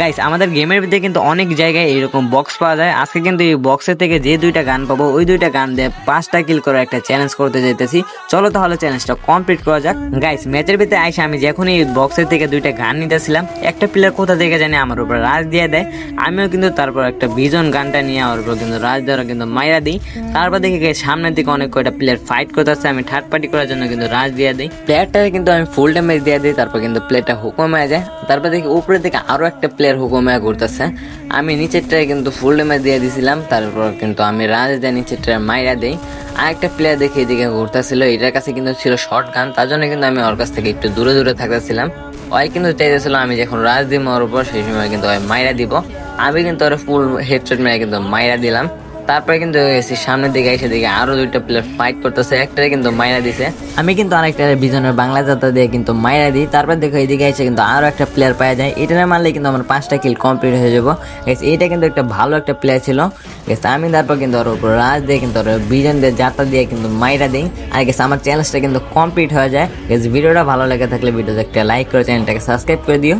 Guys আমাদের গেমের ভিতরে কিন্তু অনেক জায়গায় এরকম বক্স পাওয়া যায়। আজকে কিন্তু এই বক্সের থেকে যে দুইটা গান পাবো, ওই দুইটা গান দিয়ে পাঁচটা কিল করে একটা চ্যালেঞ্জ করতে যেতেছি চলো তাহলে চ্যালেঞ্জটা কমপ্লিট করা যাক। গাইস ম্যাচের ভিতরে আইসা আমি যখন এই বক্সের থেকে দুইটা গান নিতেছিলাম, একটা প্লেয়ার কোথা থেকে জানি আমার উপর রাজ দিয়ে দেয়। আমিও কিন্তু তারপর একটা ভিজন গানটা নিয়ে আমার উপর কিন্তু রাজ দেওয়ার কিন্তু মাইরা দিই। তারপর দেখি সামনের দিকে অনেক কয়টা প্লেয়ার ফাইট করতেছে, আমি থার্ড পার্টি করার জন্য কিন্তু রাজ দিয়ে দিই। প্লেয়ারটাকে কিন্তু আমি ফুল ড্যামেজ দিয়ে দিই, তারপর কিন্তু প্লেয়ারটা হুকুম হয়ে যায়। তারপর দেখি উপরের দিকে আরও একটা প্লেয়ার হুকুম হয়ে ঘুরতেছে। আমি নিচেরটায় কিন্তু ফুল ড্যামেজ দিয়ে দিছিলাম, তারপর কিন্তু আমি রাজ দিয়ে নিচেরটা মাইরা দিই। আরেকটা প্লেয়ার দেখে এদিকে ঘুরতেছিল, এটার কাছে কিন্তু ছিল শর্ট গান তার জন্য কিন্তু আমি ওর কাছ থেকে একটু দূরে দূরে থাকতেছিলাম। ওই কিন্তু চাইতেছিল আমি যখন রাজ দিব ওর উপর সেই সময় কিন্তু ওই মাইরা দিব। আমি কিন্তু ওর ফুল হেডশট মেরে কিন্তু মাইরা দিলাম। তারপরে কিন্তু এসে সামনের দিকে এসে দিকে আরও দুইটা প্লেয়ার ফাইট করতেছে। একটারে কিন্তু মাইরা দিছে। আমি কিন্তু আরেকটা বিজনের বাংলা যাত্রা দিয়ে কিন্তু মাইরা দিই। তারপর দেখো এইদিকে এসে কিন্তু আরও একটা প্লেয়ার পাওয়া যায়। এটা মারলে কিন্তু আমার পাঁচটা কিল কমপ্লিট হয়ে যাব। এটা কিন্তু একটা ভালো একটা প্লেয়ার ছিল। আমি তারপর কিন্তু ওর উপর রাজ দিয়ে কিন্তু ওর বিজন দিয়ে যাত্রা দিয়ে কিন্তু মাইরা দিই। আর গেছে আমার চ্যালেঞ্জটা কিন্তু কমপ্লিট হয়ে যায়। ভিডিওটা ভালো লেগে থাকলে ভিডিওতে একটা লাইক করে চ্যানেলটাকে সাবস্ক্রাইব করে দিও।